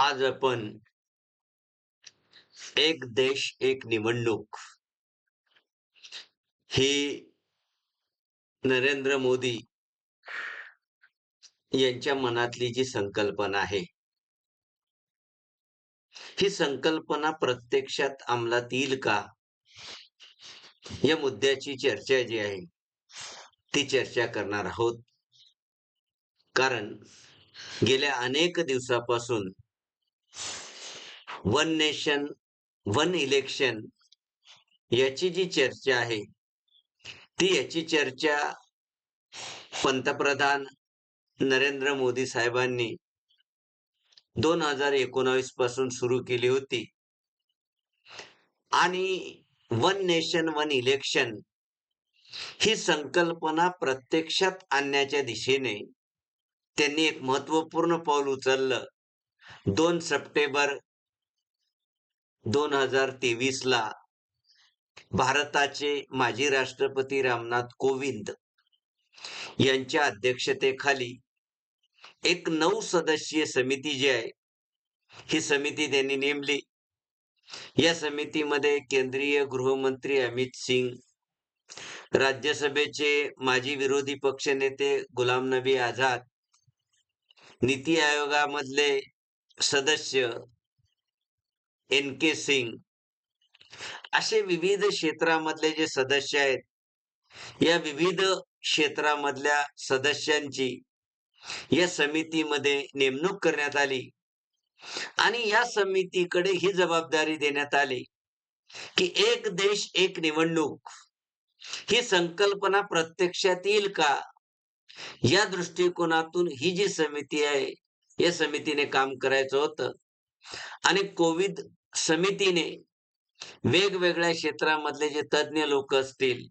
आज आपण एक देश एक निवडणूक ही नरेंद्र मोदी यांच्या मनातली जी संकल्पना आहे ही संकल्पना प्रत्यक्षात अंमलात येईल का? या मुद्द्याची चर्चा जी आहे ती चर्चा करणार आहोत. कारण गेल्या अनेक दिवसापासून वन नेशन वन इलेक्शन याची जी चर्चा आहे ती याची चर्चा पंतप्रधान नरेंद्र मोदी साहेबांनी दोन हजार एकोणावीसपासून सुरू केली होती. आणि वन नेशन वन इलेक्शन ही संकल्पना प्रत्यक्षात आणण्याच्या दिशेने त्यांनी एक महत्त्वपूर्ण पाऊल उचललं. दोन सप्टेंबर दोन हजार तेवीस ला भारताचे माजी राष्ट्रपती रामनाथ कोविंद यांच्या अध्यक्षतेखाली एक नऊ सदस्यीय समिती जी आहे ही समिती त्यांनी नेमली. या समितीमध्ये केंद्रीय गृहमंत्री अमित सिंग राज्यसभेचे माजी विरोधी पक्षनेते गुलाम नबी आझाद नीती आयोगामधले सदस्य एन के सिंग. असे विविध क्षेत्रामधले जे सदस्य आहेत या विविध क्षेत्रामधल्या सदस्यांची या समितीमध्ये नेमणूक करण्यात आली. आणि या समितीकडे ही जबाबदारी देण्यात आली की एक देश एक निवडणूक ही संकल्पना प्रत्यक्षात येईल का? या दृष्टिकोनातून ही जी समिती आहे या समितीने काम करायचं होतं. आणि कोविड समितीने वेगवेगळ्या क्षेत्रामधले जे तज्ज्ञ लोक असतील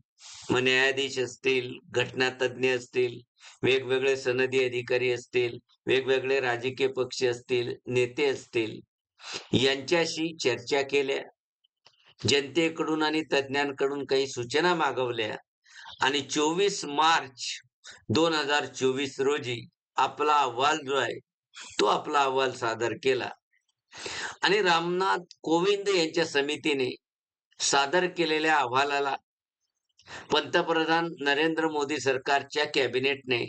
मग न्यायाधीश असतील घटना तज्ज्ञ असतील वेगवेगळे सनदी अधिकारी असतील वेगवेगळे राजकीय पक्ष असतील नेते असतील यांच्याशी चर्चा केल्या. जनतेकडून आणि तज्ज्ञांकडून काही सूचना मागवल्या आणि चोवीस मार्च दोन हजार चोवीस रोजी आपला अहवाल जो आहे तो आपला अहवाल सादर केला. आणि रामनाथ कोविंद यांच्या समितीने सादर केलेल्या अहवालाला पंतप्रधान नरेंद्र मोदी सरकारच्या कॅबिनेटने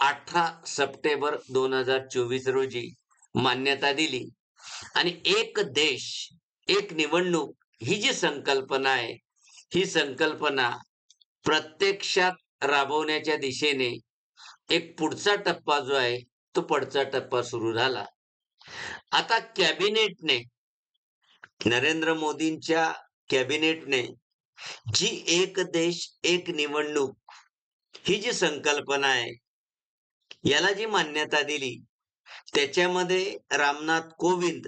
अठरा सप्टेंबर दोन हजार चोवीस रोजी मान्यता दिली. आणि एक देश एक निवडणूक ही जी संकल्पना आहे ही संकल्पना प्रत्यक्षात राबवण्याच्या दिशेने एक पुढचा टप्पा जो आहे तो पुढचा टप्पा सुरू झाला. आता कॅबिनेटने नरेंद्र मोदींच्या कॅबिनेटने जी एक देश एक निवडणूक ही जी संकल्पना आहे याला जी मान्यता दिली त्याच्यामध्ये रामनाथ कोविंद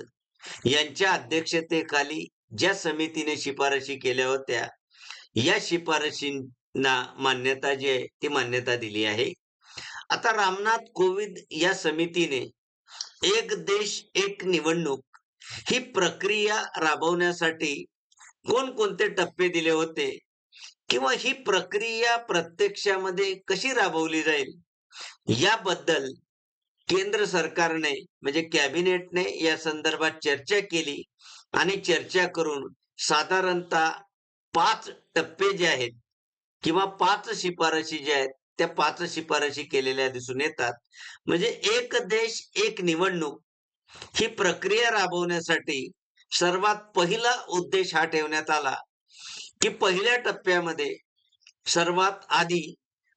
यांच्या अध्यक्षतेखाली ज्या समितीने शिफारशी केल्या होत्या या शिफारशींना मान्यता जी आहे ती मान्यता दिली आहे. आता रामनाथ कोविंद या समितीने एक देश एक निवडणूक ही प्रक्रिया राबवण्यासाठी कोणकोणते टप्पे दिले होते? किंवा ही प्रक्रिया प्रत्यक्षामध्ये कशी राबवली जाईल? याबद्दल केंद्र सरकारने म्हणजे कॅबिनेटने या संदर्भात चर्चा केली आणि चर्चा करून साधारणतः पाच टप्पे जे आहेत किंवा पाच शिफारशी ज्या आहेत त्या पाच शिफारशी केलेल्या दिसून येतात. म्हणजे एक देश एक निवडणूक ही प्रक्रिया राबवण्यासाठी सर्वात पहिला उद्देश हा ठेवण्यात आला की पहिल्या टप्प्यामध्ये सर्वात आधी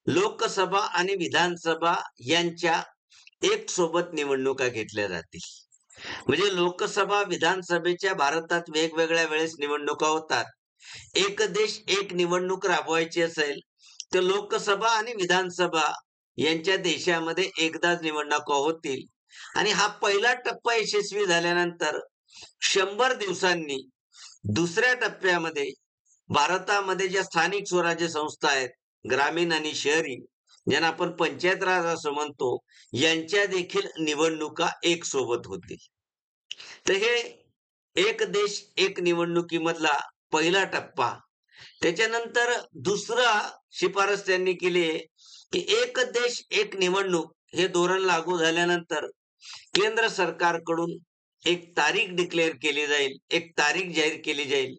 लोकसभा आणि विधानसभा यांच्या एक सोबत निवडणुका घेतल्या जातील. म्हणजे लोकसभा विधानसभेच्या भारतात वेगवेगळ्या वेळेस निवडणुका होतात. एक देश एक निवडणूक राबवायची असेल तर लोकसभा आणि विधानसभा यांच्या देशामध्ये एकदाच निवडणुका होतील. आणि हा पहिला टप्पा यशस्वी झाल्यानंतर शंभर दिवसांनी दुसऱ्या टप्प्यामध्ये भारतामध्ये ज्या स्थानिक स्वराज्य संस्था आहेत ग्रामीण आणि शहरी ज्यांना आपण पंचायत राज असं म्हणतो यांच्या देखील निवडणुका एक सोबत होतील. तर हे एक देश एक निवडणुकीमधला पहिला टप्पा त्याच्यानंतर दुसरा शिफारस त्यांनी केली की एक देश एक निवडणूक हे धोरण लागू झाल्यानंतर केंद्र सरकारकडून एक तारीख डिक्लेअर केली जाईल एक तारीख जाहीर केली जाईल.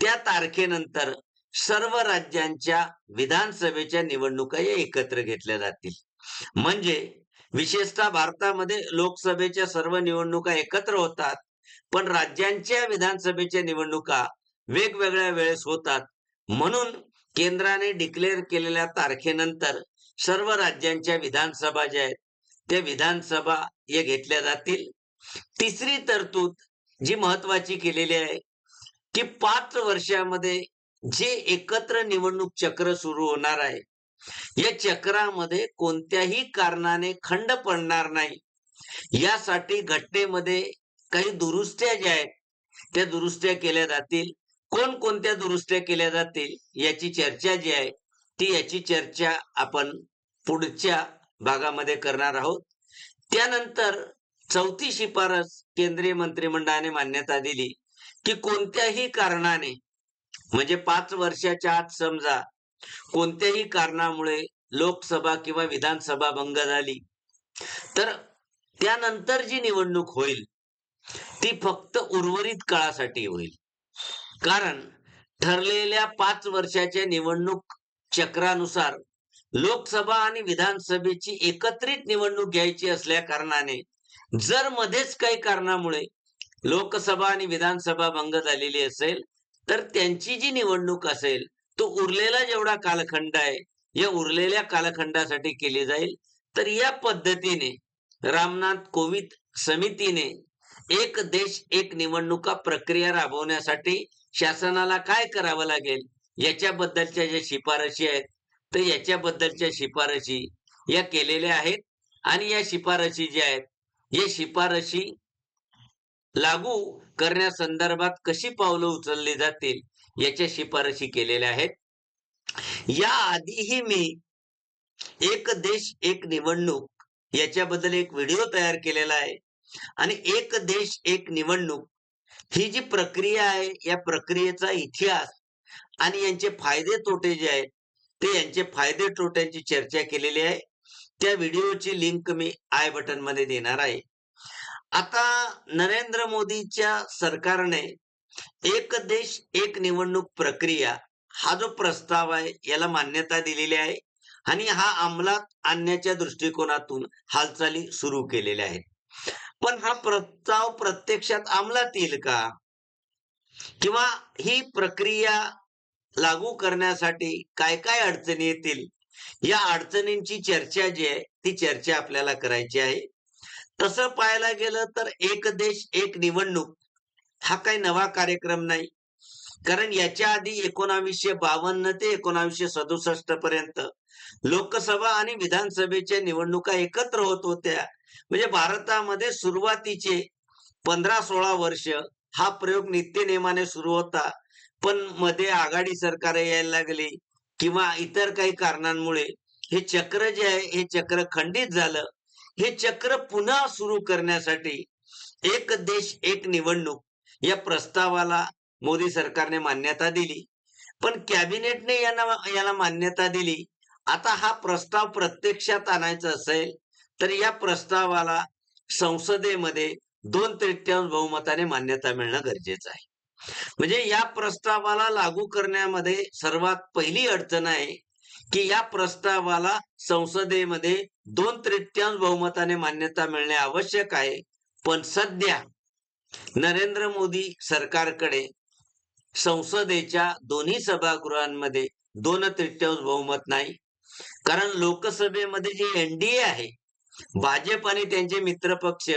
त्या तारखेनंतर सर्व राज्यांच्या विधानसभेच्या निवडणुका या एकत्र घेतल्या जातील. म्हणजे विशेषतः भारतामध्ये लोकसभेच्या सर्व निवडणुका एकत्र होतात पण राज्यांच्या विधानसभेच्या निवडणुका वेगवेगळ्या वेळेस होतात. म्हणून केंद्राने डिक्लेअर केलेल्या तारखेनंतर सर्व राज्यांच्या विधानसभा ज्या आहेत त्या विधानसभा या घेतल्या जातील. तिसरी तरतूद जी महत्वाची केलेली आहे की पाच वर्षामध्ये जे एकत्र निवडणूक चक्र सुरू होणार आहे या चक्रामध्ये कोणत्याही कारणाने खंड पडणार नाही. यासाठी घटनेमध्ये काही दुरुस्त्या ज्या आहेत त्या दुरुस्त्या केल्या जातील. कोणकोणत्या दुरुस्त्या केल्या जातील याची चर्चा जी आहे ती याची चर्चा आपण पुढच्या भागामध्ये करणार आहोत. त्यानंतर चौथी शिफारस केंद्रीय मंत्रिमंडळाने मान्यता दिली की कोणत्याही कारणाने म्हणजे पाच वर्षाच्या आत समजा कोणत्याही कारणामुळे लोकसभा किंवा विधानसभा भंग झाली तर त्यानंतर जी निवडणूक होईल ती फक्त उर्वरित काळासाठी होईल. कारण ठरलेल्या पाच वर्षाच्या निवडणूक चक्रानुसार लोकसभा आणि विधानसभेची एकत्रित निवडणूक घ्यायची असल्या कारणाने जर मध्येच काही कारणामुळे लोकसभा आणि विधानसभा भंग झालेली असेल तर त्यांची जी निवडणूक असेल तो उरलेला जेवढा कालखंड आहे या उरलेल्या कालखंडासाठी केली जाईल. तर या पद्धतीने रामनाथ कोविंद समितीने एक देश एक निवडणुका प्रक्रिया राबवण्यासाठी शासनाला काय करावं लागेल? याच्याबद्दलच्या ज्या शिफारशी आहेत तर याच्याबद्दलच्या शिफारशी या केलेल्या आहेत. आणि या शिफारशी ज्या आहेत या शिफारशी लागू करण्यासंदर्भात कशी पावलं उचलली जातील याच्या शिफारशी केलेल्या आहेत. या आधीही मी एक देश एक निवडणूक याच्याबद्दल एक व्हिडिओ तयार केलेला आहे. आणि एक देश एक निवडणूक ही जी प्रक्रिया आहे या प्रक्रियेचा इतिहास आणि यांचे फायदे तोटे जे आहेत ते यांचे फायदे तोट्यांची चर्चा केलेली आहे. त्या व्हिडिओची लिंक मी आय बटनमध्ये देणार आहे. आता नरेंद्र मोदीच्या सरकारने एक देश एक निवडणूक प्रक्रिया हा जो प्रस्ताव आहे याला मान्यता दिलेली आहे आणि हा अंमलात आणण्याच्या दृष्टिकोनातून हालचाली सुरू केलेल्या आहेत. पण हा प्रस्ताव प्रत्यक्षात अंमलात येईल का? किंवा ही प्रक्रिया लागू करण्यासाठी काय काय अडचणी येतील? या अडचणींची चर्चा जी आहे ती चर्चा आपल्याला करायची आहे. तसं पाहायला गेलं तर एक देश एक निवडणूक हा काही नवा कार्यक्रम नाही. कारण याच्या आधी एकोणावीसशे बावन्न ते एकोणावीसशे सदुसष्ट पर्यंत लोकसभा आणि विधानसभेच्या निवडणुका एकत्र होत होत्या. म्हणजे भारतामध्ये सुरुवातीचे पंधरा सोळा वर्ष हा प्रयोग नित्य नियमाने सुरू होता. पण मध्ये आघाडी सरकार यायला लागली किंवा इतर काही कारणांमुळे हे चक्र जे आहे हे चक्र खंडित झालं. हे चक्र पुन्हा सुरू करण्यासाठी एक देश एक निवडणूक या प्रस्तावाला मोदी सरकारने मान्यता दिली. पण कॅबिनेटने यांना याला मान्यता दिली. आता हा प्रस्ताव प्रत्यक्षात आणायचा असेल तर या प्रस्तावाला संसदेमध्ये दोन तृतीयांश बहुमताने मान्यता मिळणं गरजेचं आहे. म्हणजे या प्रस्तावाला लागू करण्यामध्ये सर्वात पहिली अडचण आहे की या प्रस्तावाला संसदेमध्ये दोन तृतीयांश बहुमताने मान्यता मिळणे आवश्यक आहे. पण सध्या नरेंद्र मोदी सरकारकडे संसदेच्या दोन्ही सभागृहांमध्ये दोन तृतीयांश बहुमत नाही. कारण लोकसभेमध्ये जे एनडीए आहे भाजप आणि त्यांचे मित्र पक्ष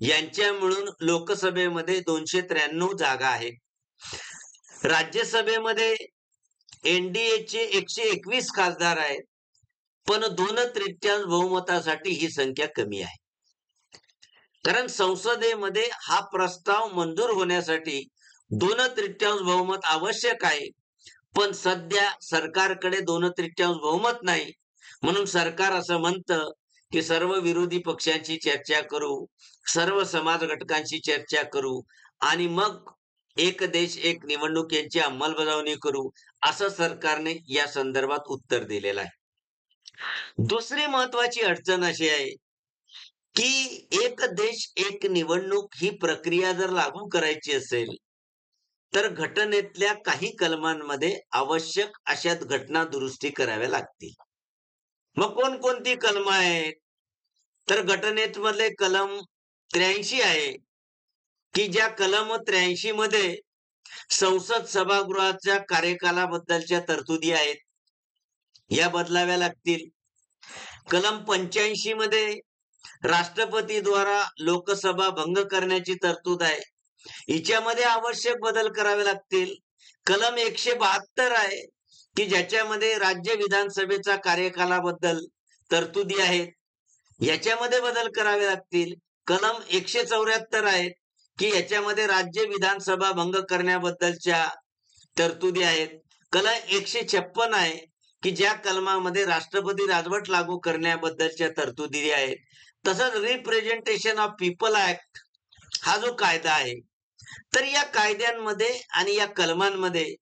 यांच्या मिळून लोकसभेमध्ये दोनशे त्र्याण्णव जागा आहेत. राज्यसभेमध्ये एनडीएचे एकशे एकवीस खासदार आहेत पण दोन तृतीयांश बहुमतासाठी ही संख्या कमी आहे. कारण संसदेमध्ये हा प्रस्ताव मंजूर होण्यासाठी दोन तृतीयांश बहुमत आवश्यक आहे पण सध्या सरकारकडे दोन तृतीयांश बहुमत नाही. म्हणून सरकार असं म्हणतं की सर्व विरोधी पक्षांची चर्चा करू सर्व समाज घटकांशी चर्चा करू आणि मग एक देश एक निवडणूक यांची अंमलबजावणी करू असं सरकारने या संदर्भात उत्तर दिलेलं आहे. दुसरी महत्वाची अडचण अशी आहे की एक देश एक निवडणूक ही प्रक्रिया जर लागू करायची असेल तर घटनेतल्या काही कलमांमध्ये आवश्यक अशा घटना दुरुस्ती कराव्या लागतील. मग कोणकोणती कलम आहेत? तर घटनेत मधले कलम त्र्याऐंशी आहे. की ज्या कलम त्र्याऐंशी मध्ये संसद सभागृहाच्या कार्यकालाबद्दलच्या तरतुदी आहेत. या बदलाव्या लागतील. कलम पंच्याऐंशी मध्ये राष्ट्रपती द्वारा लोकसभा भंग करण्याची तरतूद आहे. हिच्यामध्ये आवश्यक बदल करावे लागतील. कलम एकशे बहात्तर आहे. की ज्याच्यामध्ये राज्य विधानसभेचा कार्यकालाबद्दल तरतुदी आहेत याच्यामध्ये बदल करावे लागतील. कलम एकशे चौऱ्याहत्तर आहेत की याच्यामध्ये राज्य विधानसभा भंग करण्याबद्दलच्या तरतुदी आहेत. कलम एकशे छप्पन आहे की ज्या कलमामध्ये राष्ट्रपती राजवट लागू करण्याबद्दलच्या तरतुदी आहेत. तसंच रिप्रेझेंटेशन ऑफ पीपल ऍक्ट हा जो कायदा आहे तर या कायद्यांमध्ये आणि या कलमांमध्ये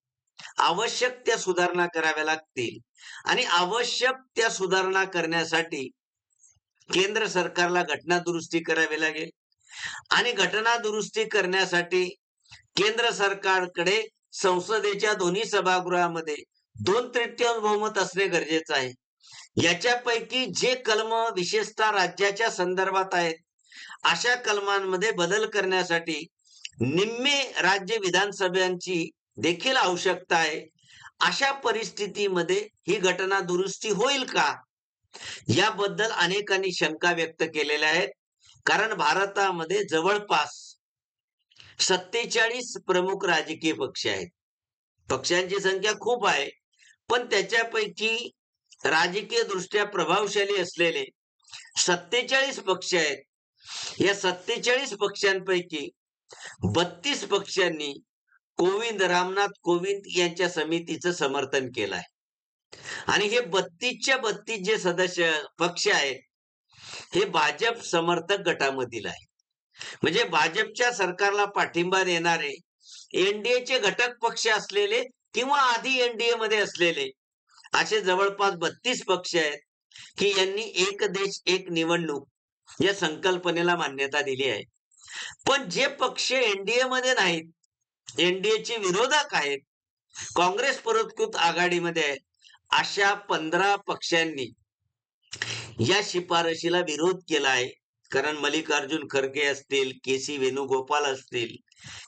आवश्यक त्या सुधारणा कराव्या लागतील. आणि आवश्यक त्या सुधारणा करण्यासाठी केंद्र सरकारला घटना दुरुस्ती करावी लागेल. आणि घटना दुरुस्ती करण्यासाठी केंद्र सरकारकडे संसदेच्या दोन्ही सभागृहामध्ये दोन तृतीयांश बहुमत असणे गरजेचं आहे. याच्यापैकी जे कलम विशेषतः राज्याच्या संदर्भात आहेत अशा कलमांमध्ये बदल करण्यासाठी निम्मे राज्य विधानसभांची देखील आवश्यकता आहे. अशा परिस्थितीमध्ये ही घटना दुरुस्ती होईल का? याबद्दल अनेकांनी शंका व्यक्त केलेल्या आहेत. कारण भारतामध्ये जवळपास सत्तेचाळीस प्रमुख राजकीय पक्ष आहेत. पक्षांची संख्या खूप आहे. पण त्याच्यापैकी राजकीय दृष्ट्या प्रभावशाली असलेले सत्तेचाळीस पक्ष आहेत. या सत्तेचाळीस पक्षांपैकी बत्तीस पक्षांनी कोविंद रामनाथ कोविंद यांच्या समितीचं समर्थन केलं आहे आणि हे बत्तीसच्या बत्तीस जे सदस्य पक्ष आहेत हे भाजप समर्थक गटामधील आहे म्हणजे भाजपच्या सरकारला पाठिंबा देणारे एनडीएचे घटक पक्ष असलेले किंवा आधी एनडीए मध्ये असलेले असे जवळपास बत्तीस पक्ष आहेत की यांनी एक देश एक निवडणूक या संकल्पनेला मान्यता दिली आहे. पण जे पक्ष एनडीए मध्ये नाहीत एनडीएचे विरोधक आहेत. काँग्रेस पुरस्कृत आघाडीमध्ये अशा पंधरा पक्षांनी या शिफारशीला विरोध केला आहे. कारण मल्लिकार्जुन खरगे असतील के सी वेणुगोपाल असतील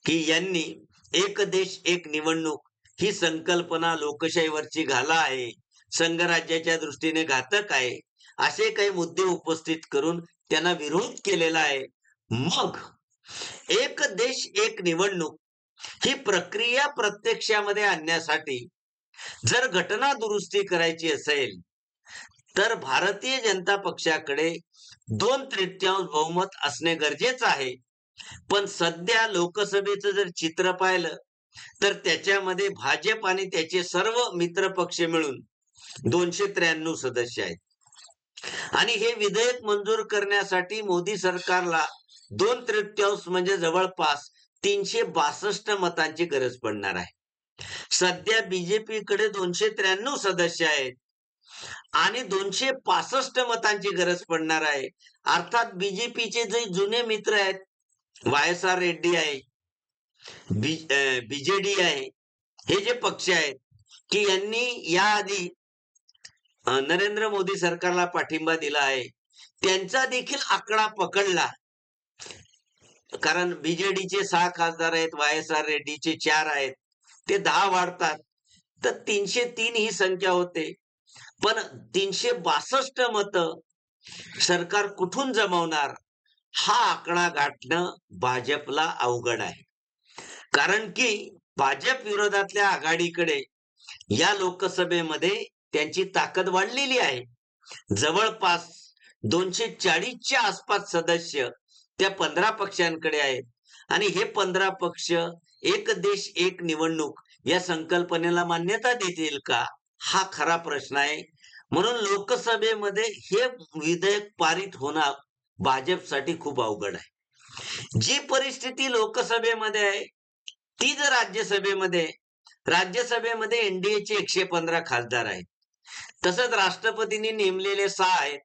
की यांनी एक देश एक निवडणूक ही संकल्पना लोकशाहीवरची घाला आहे. संघराज्याच्या दृष्टीने घातक आहे. असे काही मुद्दे उपस्थित करून त्यांना विरोध केलेला आहे. मग एक देश एक निवडणूक ही प्रक्रिया प्रत्यक्षामध्ये आणण्यासाठी जर घटना दुरुस्ती करायची असेल तर भारतीय जनता पक्षाकडे दोन तृतीयांश बहुमत असणे गरजेचं आहे. पण सध्या लोकसभेचं जर चित्र पाहिलं तर त्याच्यामध्ये भाजप आणि त्याचे सर्व मित्र पक्ष मिळून दोनशे त्र्याण्णव सदस्य आहेत. आणि हे विधेयक मंजूर करण्यासाठी मोदी सरकारला दोन तृतीयांश म्हणजे जवळपास तीनशे बासष्ट मतांची गरज पडणार आहे. सध्या बीजेपीकडे दोनशे त्र्याण्णव सदस्य आहेत. आणि दोनशे पासष्ट मतांची गरज पडणार आहे. अर्थात बीजेपीचे जे जुने मित्र आहेत वाय एस आर रेड्डी आहे बीजेडी आहे हे जे पक्ष आहेत की यांनी याआधी नरेंद्र मोदी सरकारला पाठिंबा दिला आहे. त्यांचा देखील आकडा पकडला. कारण बीजेडीचे सहा खासदार आहेत वाय एस आर रेड्डीचे चार आहेत. ते दहा वाढतात. तर तीनशे तीन ही संख्या होते. पण तीनशे बासष्ट मत सरकार कुठून जमवणार? हा आकडा गाठणं भाजपला अवघड आहे. कारण की भाजप विरोधातल्या आघाडीकडे या लोकसभेमध्ये त्यांची ताकद वाढलेली आहे. जवळपास दोनशे चाळीसच्या आसपास सदस्य त्या पंधरा पक्षांकडे आहेत. आणि हे पंधरा पक्ष एक देश एक निवडणूक या संकल्पनेला मान्यता देतील का? हा खरा प्रश्न आहे. म्हणून लोकसभेमध्ये हे विधेयक पारित होणार भाजपसाठी खूप अवघड आहे. जी परिस्थिती लोकसभेमध्ये आहे ती जर राज्यसभेमध्ये राज्यसभेमध्ये एनडीएचे एकशे पंधरा खासदार आहेत. तसंच राष्ट्रपतींनी नेमलेले सहा आहेत.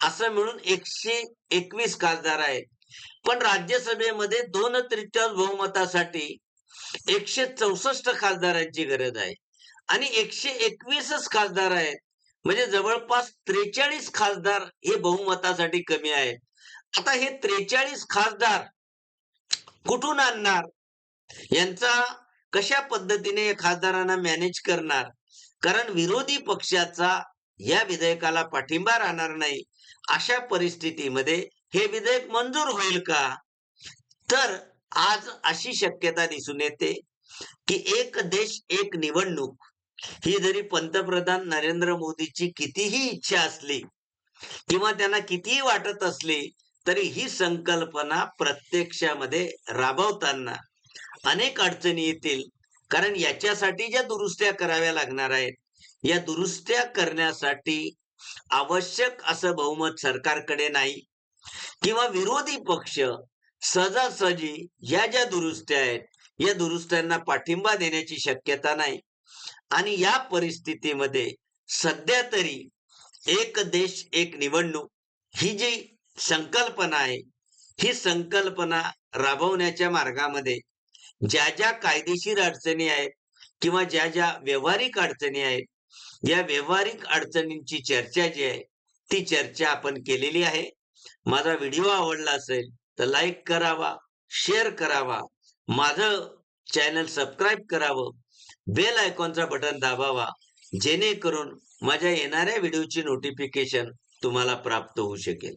असं मिळून एकशे एकवीस खासदार आहेत. पण राज्यसभेमध्ये दोन तृतीयांश बहुमतासाठी एकशे चौसष्ट खासदारांची गरज आहे. आणि एकशे एकवीसच खासदार आहेत. म्हणजे जवळपास त्रेचाळीस खासदार हे बहुमतासाठी कमी आहेत. आता हे त्रेचाळीस खासदार कुठून आणणार? यांचा कशा पद्धतीने खासदारांना मॅनेज करणार? कारण विरोधी पक्षाचा या विधेयकाला पाठिंबा राहणार नाही अशा परिस्थितीमध्ये हे विधेयक मंजूर होईल का? तर आज अशी शक्यता दिसून येते की एक देश एक निवडणूक ही जरी पंतप्रधान नरेंद्र मोदीची कितीही इच्छा असली किंवा त्यांना कितीही वाटत असली तरी ही संकल्पना प्रत्यक्षामध्ये राबवताना अनेक अडचणी येतील. कारण याच्यासाठी ज्या दुरुस्त्या कराव्या लागणार आहेत या दुरुस्त्या करण्यासाठी आवश्यक असं बहुमत सरकारकडे नाही. किंवा विरोधी पक्ष सहजासहजी या ज्या दुरुस्त्या आहेत या दुरुस्त्यांना पाठिंबा देण्याची शक्यता नाही. आणि या परिस्थितीमध्ये सध्या तरी एक देश एक निवडणूक ही जी संकल्पना आहे ही संकल्पना राबवण्याच्या मार्गामध्ये ज्या ज्या कायदेशीर अडचणी आहेत किंवा ज्या ज्या व्यावहारिक अडचणी आहेत या व्यावहारिक अडचणींची चर्चा जी आहे ती चर्चा आपण केलेली आहे. माझा व्हिडिओ आवडला असेल तर लाईक करावा शेअर करावा माझं चॅनल सबस्क्राईब करावं बेल आयकॉनचा बटन दाबावा जेणेकरून माझ्या येणाऱ्या व्हिडिओची नोटिफिकेशन तुम्हाला प्राप्त होऊ शकेल.